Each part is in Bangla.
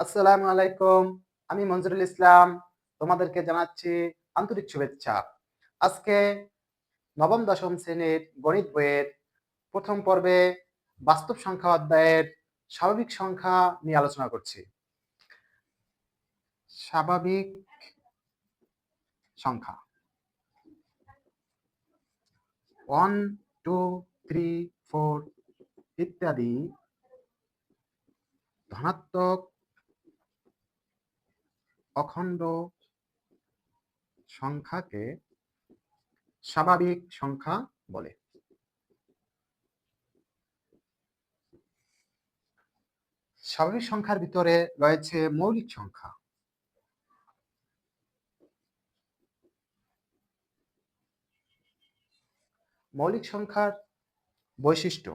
আসসালামু আলাইকুম, আমি মঞ্জুরুল ইসলাম, তোমাদেরকে জানাচ্ছি আন্তরিক শুভেচ্ছা। আজকে নবম, দশম শ্রেণির গণিত বইয়ের প্রথম পর্বে বাস্তব সংখ্যা অধ্যায়ের স্বাভাবিক সংখ্যা নিয়ে আলোচনা করছি। স্বাভাবিক সংখ্যা। ওয়ান, টু, থ্রি, ফোর ইত্যাদি ধনাত্মক অখণ্ড সংখ্যাকে স্বাভাবিক সংখ্যা বলে। স্বাভাবিক সংখ্যার ভিতরে রয়েছে মৌলিক সংখ্যা। মৌলিক সংখ্যার বৈশিষ্ট্য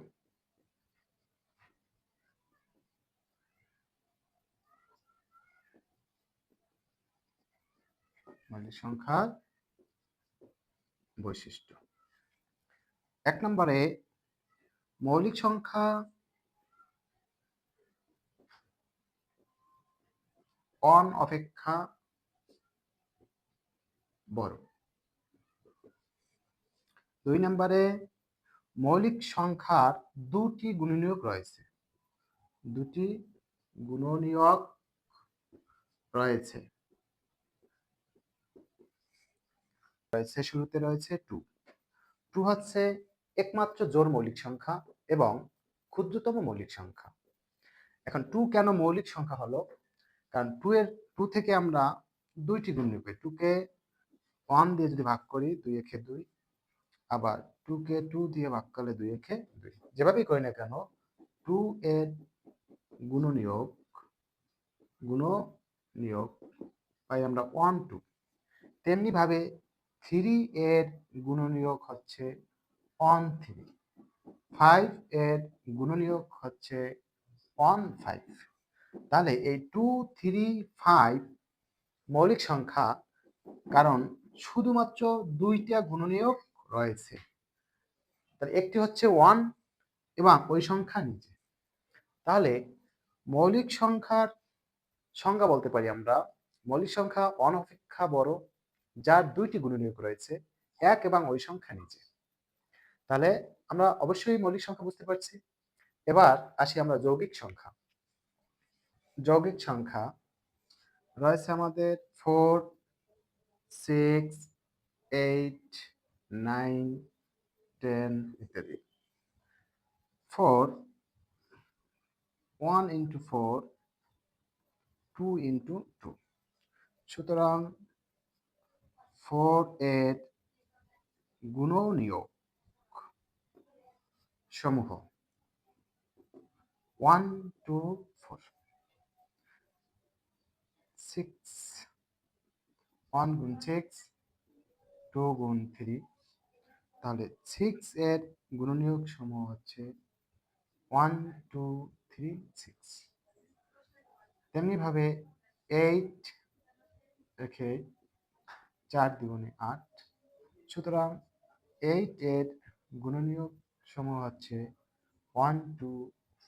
মৌলিক সংখ্যার বৈশিষ্ট্য। এক নম্বরে মৌলিক সংখ্যা অন অপেক্ষা বড়। দুই নম্বরে মৌলিক সংখ্যার দুটি গুণনীয়ক রয়েছে। দুটি গুণনীয়ক রয়েছে। রয়েছে, শুরুতে রয়েছে টু। টু হচ্ছে একমাত্র জোর মৌলিক সংখ্যা এবং ক্ষুদ্রতম মৌলিক সংখ্যা। এখন টু কেন মৌলিক সংখ্যা হলো? কারণ টু এর, টু থেকে আমরা দুইটি গুণ নিব। টুকে ওয়ান দিয়ে যদি ভাগ করি, দুই একে দুই, আবার টু কে টু দিয়ে ভাগ করলে দুই একে দুই। যেভাবেই করি না কেন, টু এর গুণ নিয়োগ গুণ নিয়োগ পাই আমরা ওয়ান, টু। তেমনি ভাবে থ্রি এর গুণনীয়ক হচ্ছে ওয়ান থ্রি ফাইভ এর গুণনীয়ক হচ্ছে ওয়ান ফাইভ তাহলে এই টু থ্রি ফাইভ মৌলিক সংখ্যা, কারণ শুধুমাত্র দুইটা গুণনীয়ক রয়েছে। তাহলে একটি হচ্ছে ওয়ান এবং ওই সংখ্যা নিচে। তাহলে মৌলিক সংখ্যার সংজ্ঞা বলতে পারি আমরা। মৌলিক সংখ্যা অন অপেক্ষা বড়। যার দুইটি গুণনীয়ক রয়েছে, এক এবং ওই সংখ্যা নিচে। তাহলে আমরা অবশ্যই মৌলিক সংখ্যা বুঝতে পারছি। এবার আসি আমরা যৌগিক সংখ্যা। যৌগিক সংখ্যা রয়েছে আমাদের four six eight nine ten ইত্যাদি। Four one into four two into two সুতরাং ফোর এর গুণনীয়ক সমূহ। One two four six one গুণ সিক্স টু গুণ থ্রি তাহলে সিক্স এর গুণনীয়ক সমূহ হচ্ছে ওয়ান টু থ্রি সিক্স তেমনিভাবে এইট রেখে চার দ্বিগুণে আট। সুতরাং এইট এর গুণনীয়ক সমূহ হচ্ছে ওয়ান টু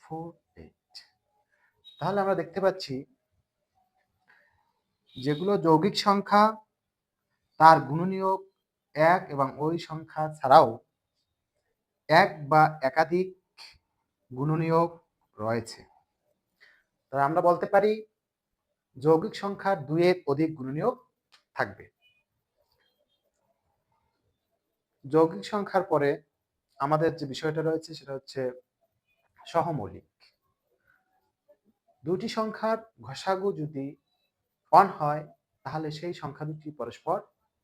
ফোর এইট তাহলে আমরা দেখতে পাচ্ছি, যেগুলো যৌগিক সংখ্যা, তার গুণনীয়ক এক এবং ওই সংখ্যা ছাড়াও এক বা একাধিক গুণনীয়ক রয়েছে। তাহলে আমরা বলতে পারি, যৌগিক সংখ্যার দুইয়ের অধিক গুণনীয়ক থাকবে। যৌগিক সংখ্যার পরে আমাদের যে বিষয়টা রয়েছে সেটা হচ্ছে সহমৌলিক। দুটি সংখ্যার ঘষাগু যদি অন হয়, তাহলে সেই সংখ্যা দুটি পরস্পর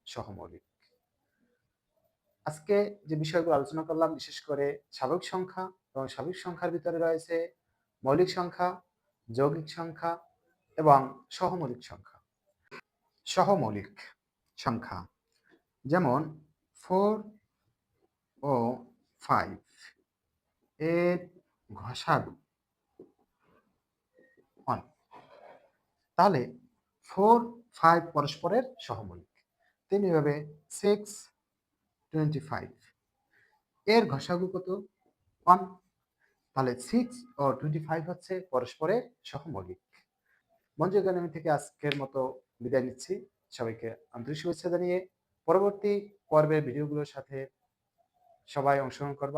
সহমৌলিক। আজকে যে বিষয়গুলো আলোচনা করলাম, বিশেষ করে স্বাভাবিক সংখ্যা এবং স্বাভাবিক সংখ্যার ভিতরে রয়েছে মৌলিক সংখ্যা, যৌগিক সংখ্যা এবং সহমৌলিক সংখ্যা। সহমৌলিক সংখ্যা, যেমন ফোর ও ফাইভ। এর ঘষাগু ওয়ান। তাহলে ফোর, ফাইভ পরস্পরের সহমৌলিক। তেমনিভাবে সিক্স টোয়েন্টি ফাইভ এর ঘষাগু কত? ওয়ান। তাহলে সিক্স ও টোয়েন্টি ফাইভ হচ্ছে পরস্পরের সহমৌলিক। মঞ্জু একাডেমি থেকে আজকের মতো বিদায় নিচ্ছি। সবাইকে আন্তরিক শুভেচ্ছা জানিয়ে পরবর্তী পর্বের ভিডিওগুলোর সাথে সবাই অংশগ্রহণ করবা।